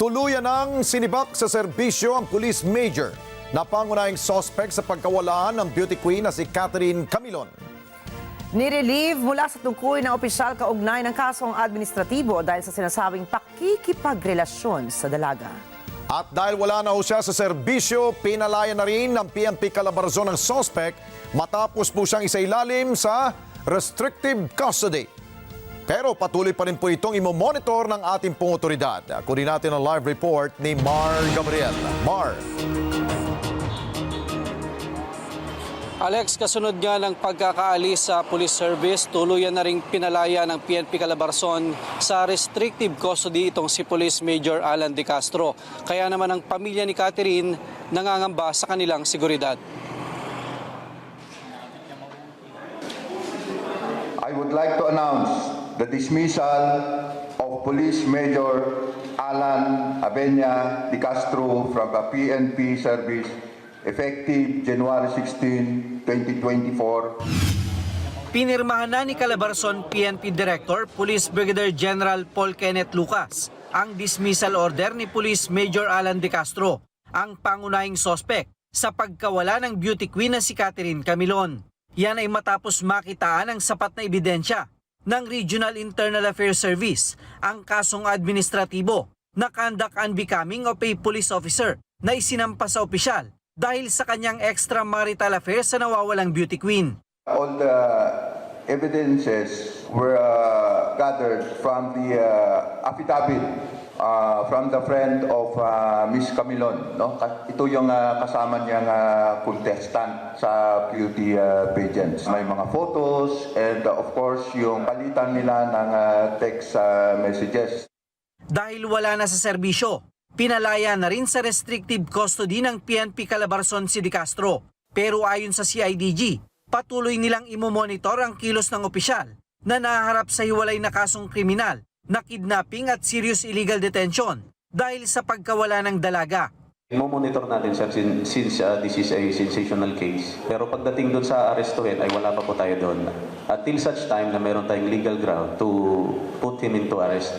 Tuluyan ng sinibak sa serbisyo ang police major na pangunahing sospek sa pagkawalaan ng beauty queen na si Catherine Camilon. Nirelieve mula sa tungkoy ng opisyal kaugnay ng kasong administratibo dahil sa sinasabing pakikipagrelasyon sa dalaga. At dahil wala na ho siya sa serbisyo, pinalaya na rin ng PNP Calabarzon ng sospek matapos po siyang isailalim sa restrictive custody. Pero patuloy pa rin po itong imomonitor ng ating pong otoridad. Kunin natin ang live report ni Mar Gabriel. Mar. Alex, kasunod nga ng pagkakaalis sa police service, tuluyan na ring pinalaya ng PNP Calabarzon sa restrictive custody itong si Police Major Alan De Castro. Kaya naman ang pamilya ni Catherine nangangamba sa kanilang seguridad. I would like to announce the dismissal of Police Major Alan Abenya de Castro from the PNP service effective January 16, 2024. Pinirmahan na ni Calabarzon PNP Director Police Brigadier General Paul Kenneth Lucas ang dismissal order ni Police Major Alan De Castro, ang pangunahing sospek sa pagkawala ng beauty queen na si Catherine Camilon. Yan ay matapos makitaan ang sapat na ebidensya ng Regional Internal Affairs Service ang kasong administratibo na conduct unbecoming of a police officer na isinampa sa opisyal dahil sa kanyang extramarital affair sa nawawalang beauty queen. All the evidences were uh, gathered from the uh, affidavit uh, from the friend of uh, Miss Camilon. No? Ito yung uh, kasama niyang uh, contestant sa beauty uh, pageants. May mga photos and uh, of course yung palitan nila ng uh, text uh, messages. Dahil wala na sa serbisyo, pinalaya na rin sa restrictive custody ng PNP Calabarzon si De Castro. Pero ayon sa CIDG, patuloy nilang imomonitor ang kilos ng opisyal na naharap sa hiwalay na kasong kriminal na kidnapping at serious illegal detention dahil sa pagkawala ng dalaga. Mo-monitor natin sir sin- since uh, this is a sensational case. Pero pagdating doon sa arestuhin ay wala pa po tayo doon. Until such time na meron tayong legal ground to put him into arrest.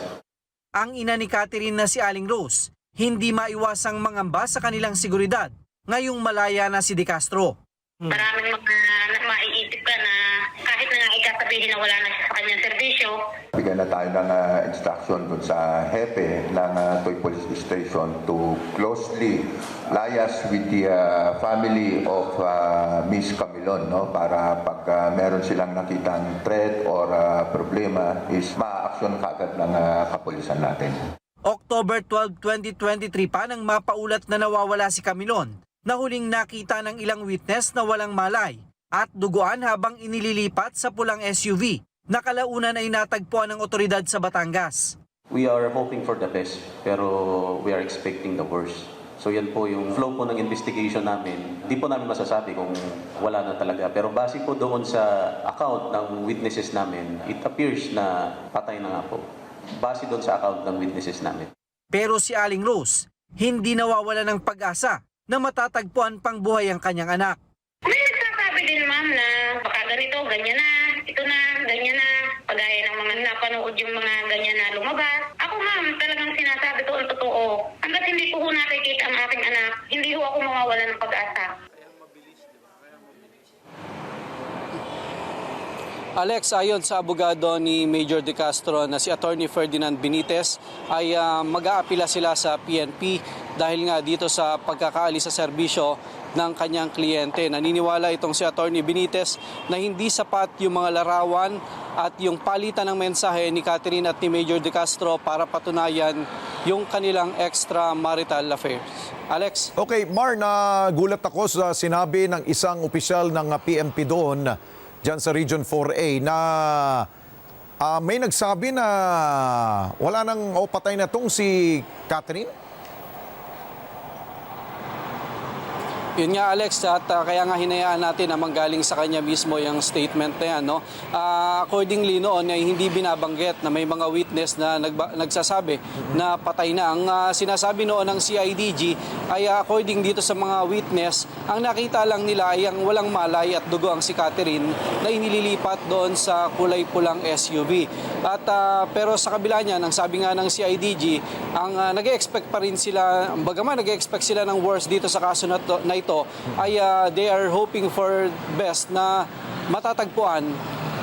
Ang ina ni Catherine na si Aling Rose, hindi maiwasang mangamba sa kanilang seguridad ngayong malaya na si De Castro. Maraming mga na, maiisip ka na nga ikasabihin na wala na siya sa kanyang serbisyo, Bigyan na tayo ng uh, instruction dun sa hepe ng uh, Toy Police Station to closely lias with the uh, family of uh, Miss Camilon no? Para pag uh, meron silang nakitang threat or uh, problema is ma-action kaagad ng uh, kapulisan natin. October 12, 2023 pa nang mapaulat na nawawala si Camilon. Na huling nakita ng ilang witness na walang malay at duguan habang inililipat sa pulang SUV na kalaunan ay natagpuan ng otoridad sa Batangas. We are hoping for the best pero we are expecting the worst. So yan po yung flow po ng investigation namin. Di po namin masasabi kung wala na talaga. Pero base po doon sa account ng witnesses namin, it appears na patay na nga po. Base doon sa account ng witnesses namin. Pero si Aling Rose hindi nawawala ng pag-asa na matatagpuan pang buhay ang kanyang anak. Ma'am na baka ganito, ganyan na, ito na, ganyan na, pagaya ng mga napanood yung mga ganyan na lumabas. Ako ma'am, talagang sinasabi ko ang totoo. Hanggat hindi ko ho nakikita ang aking anak, hindi ho ako mawawala ng pag-asa. Alex, ayon sa abogado ni Major De Castro na si Attorney Ferdinand Benitez ay ah, mag-aapila sila sa PNP dahil nga dito sa pagkakaalis sa serbisyo ng kanyang kliyente. Naniniwala itong si Attorney Benitez na hindi sapat yung mga larawan at yung palitan ng mensahe ni Catherine at ni Major De Castro para patunayan yung kanilang extramarital affairs. Alex? Okay, Mar, nagulat ako sa sinabi ng isang opisyal ng uh, PNP doon dyan sa Region 4A na ah, may nagsabi na wala nang o patay na tong si Catherine. Yun nga Alex at ah, kaya nga hinayaan natin na manggaling sa kanya mismo yung statement na yan. No? Ah, accordingly noon ay hindi binabanggit na may mga witness na nagba- nagsasabi na patay na. Ang ah, sinasabi noon ng CIDG ay according dito sa mga witness, ang nakita lang nila ay ang walang malay at dugo ang si Catherine na inililipat doon sa kulay pulang SUV. At ah, pero sa kabila niyan, ang sabi nga ng CIDG, ang uh, nag-expect pa rin sila, bagaman nag-expect sila ng worst dito sa kaso na, to- na ito, ay ah, they are hoping for best na matatagpuan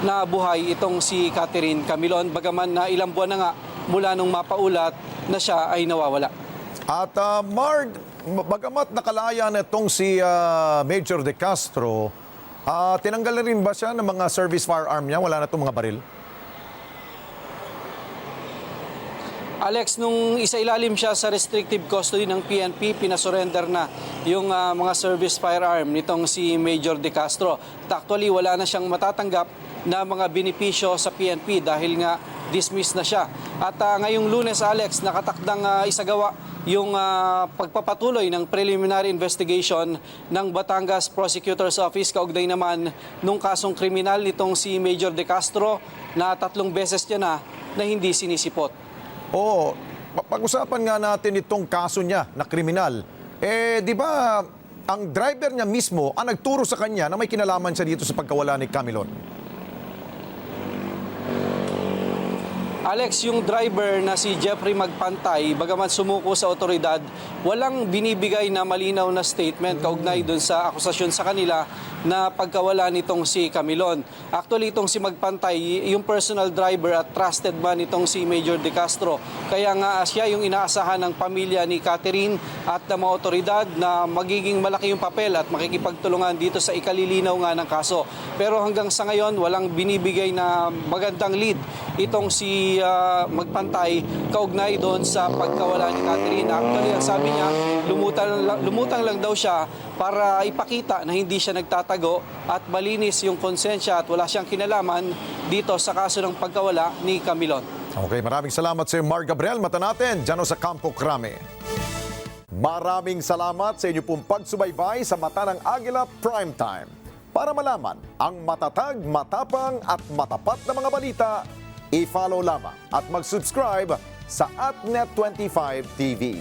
na buhay itong si Catherine Camilon, bagaman na ilang buwan na nga mula nung mapaulat na siya ay nawawala. At uh, Marg, bagamat nakalaya na itong si ah, Major De Castro, ah, tinanggal na rin ba siya ng mga service firearm niya? Wala na itong mga baril? Alex, nung isa ilalim siya sa restrictive custody ng PNP, pinasurrender na yung ah, mga service firearm nitong si Major De Castro. Actually, wala na siyang matatanggap na mga benepisyo sa PNP dahil nga dismiss na siya. At ah, ngayong lunes, Alex, nakatakdang ah, isagawa yung ah, pagpapatuloy ng preliminary investigation ng Batangas Prosecutor's Office kaugnay naman nung kasong kriminal nitong si Major De Castro na tatlong beses niya na na hindi sinisipot. Oo, pa- pag-usapan nga natin itong kaso niya na kriminal. Eh, di ba ang driver niya mismo ang nagturo sa kanya na may kinalaman siya dito sa pagkawala ni Camilon? Alex, yung driver na si Jeffrey Magpantay, bagaman sumuko sa otoridad, walang binibigay na malinaw na statement kaugnay dun sa akusasyon sa kanila na pagkawala nitong si Camilon. Actually, itong si Magpantay, yung personal driver at trusted man itong si Major De Castro. Kaya nga siya yung inaasahan ng pamilya ni Catherine at ng mga otoridad na magiging malaki yung papel at makikipagtulungan dito sa ikalilinaw nga ng kaso. Pero hanggang sa ngayon, walang binibigay na magandang lead itong si ah, Magpantay kaugnay doon sa pagkawala ni Catherine. Actually, ang sabi niya, lumutang, lumutang lang daw siya para ipakita na hindi siya nagtatago at malinis yung konsensya at wala siyang kinalaman dito sa kaso ng pagkawala ni Camilon. Okay, maraming salamat sa iyo, Mark Gabriel. Mata natin, dyan sa Campo Crame. Maraming salamat sa inyo pong pagsubaybay sa Mata ng Agila Primetime. Para malaman ang matatag, matapang at matapat na mga balita, i-follow lamang at mag-subscribe sa AtNet25 TV.